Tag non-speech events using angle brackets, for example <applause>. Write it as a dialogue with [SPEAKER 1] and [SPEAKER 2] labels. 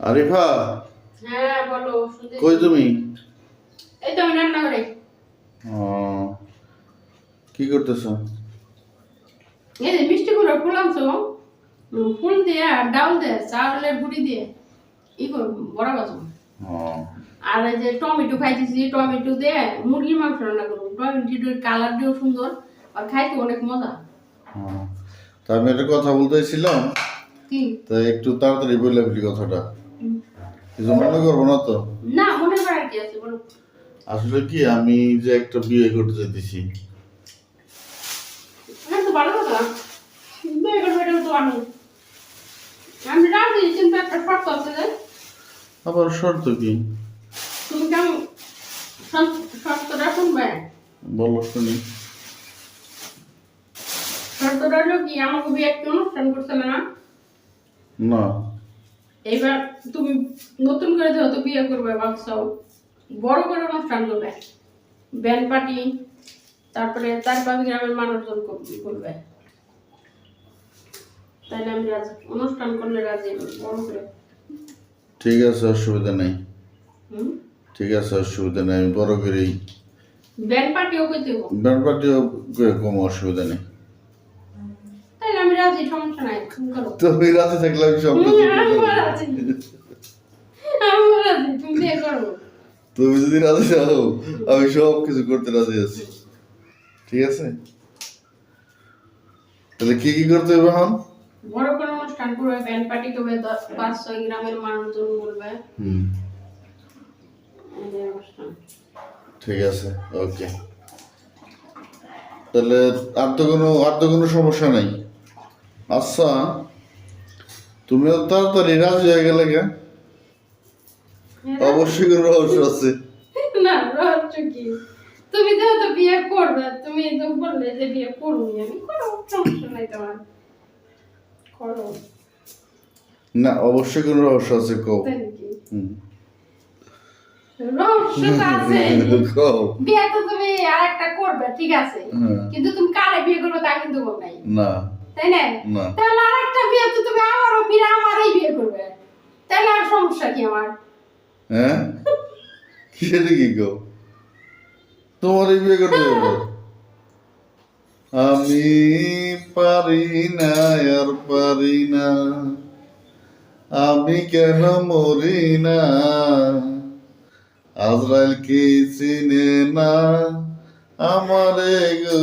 [SPEAKER 1] আরিফা?
[SPEAKER 2] হ্যাঁ বলো
[SPEAKER 1] কই তুমি?
[SPEAKER 2] এই তো আমি রান্না করে
[SPEAKER 1] ও কি করতেছো?
[SPEAKER 2] এই যে মিষ্টি ফুল দিয়ে আর ডাউল দিয়ে চাউলের গুঁড়ি দিয়ে ই বড়া আর এই যে টমেটো খাইতেছি টমেটো দিয়ে মুরগির মাংস রান্না করব। টমেটোর কালার দিয়েও সুন্দর আর খাইতে অনেক মজা।
[SPEAKER 1] ও। তা আমি একটা কথা বলতেছিলাম
[SPEAKER 2] কি?
[SPEAKER 1] তা একটু তাড়াতাড়ি বললে ফেলি কথাটা। কিছু মনে করব না তো।
[SPEAKER 2] না মনে করার কি আছে বলো।
[SPEAKER 1] আসলে কি আমি যে একটা বিয়ে করতে
[SPEAKER 2] হ্যাঁ তো ভালো কথা। বিয়ে করব এটাও তো আমি। আমি রাজি কিন্তু একটা শর্ত আছে যে।
[SPEAKER 1] আবার শর্ত কি?
[SPEAKER 2] তুমি কেমন শর্ত- শর্তটা শুনবে?
[SPEAKER 1] বলো শুনি।
[SPEAKER 2] শর্তটা হলো কি আমাকে বিয়ে একটা অনুষ্ঠান করছে না?
[SPEAKER 1] না।
[SPEAKER 2] এইবার তুমি নতুন করে যেহেতু বিয়ে করবে ভাবছ বড় করে অনুষ্ঠান করবে ব্যান্ড পার্টি তারপরে চার পাঁচ গ্রামের মানুষজন কর- করবে। তাইলে আমি রাজি অনুষ্ঠান করলে রাজি বড় করে।
[SPEAKER 1] ঠিক আছে অসুবিধা নেই। ঠিক আছে অসুবিধা নেই আমি বড় করেই
[SPEAKER 2] ব্যান্ড পার্টিও করতে হবে।
[SPEAKER 1] ব্যান্ড পার্টিও কোনো অসুবিধা নেই।
[SPEAKER 2] আমি রাজি সমস্যা নাই তুমি করো।
[SPEAKER 1] তুমি রাতে থাকলে আমি সব কিছু করতে
[SPEAKER 2] রাজি। আমিও রাজি তুমি বিয়ে করো।
[SPEAKER 1] তুমি যদি রাজি যাও আমি সব কিছু করতে রাজি আছি। ঠিক আছে? তাহলে কি কি করতে হবে এখন?
[SPEAKER 2] বড় অনুষ্ঠান করবে ব্যান্ড পার্টি করবে দশ পাঁচ ছয় গ্রামের মানুষজন বলবে।
[SPEAKER 1] হুম। ঠিক আছে ওকে তাহলে আর তো কোনো আর তো কোনো সমস্যা নেই? আচ্ছা তুমি তাড়াতাড়ি রাজি হয়ে গেলে কে অবশ্যই কোনো রহস্য আছে।
[SPEAKER 2] না রহস্য কি? তুমি যেহেতু বিয়ে করবে তুমি তো বললে যে বিয়ে করবি আমি করো সমস্যা নাই তোমার। করো।
[SPEAKER 1] না অবশ্যই কোনো রহস্য আছে কও।
[SPEAKER 2] রহস্য আছে। <laughs> বিয়ে তো তুমি আর একটা করবে ঠিক আছে।
[SPEAKER 1] হ্যাঁ।
[SPEAKER 2] কিন্তু তুমি কারে বিয়ে করবে তা কিন্তু বল নাই।
[SPEAKER 1] না।
[SPEAKER 2] তাই না?
[SPEAKER 1] না।
[SPEAKER 2] তাহলে আর একটা বিয়ে তো তুমি আমারও ফিরে আমারই বিয়ে করবে। তাহলে আর সমস্যা কি আমার?
[SPEAKER 1] হ্যাঁ? কি গো? তোমার এই বিয়ে করতে যাব আমি পারি না আর পারি না। আমি কেন মরি না? আজরাইল কি চিনে না আমারে গো?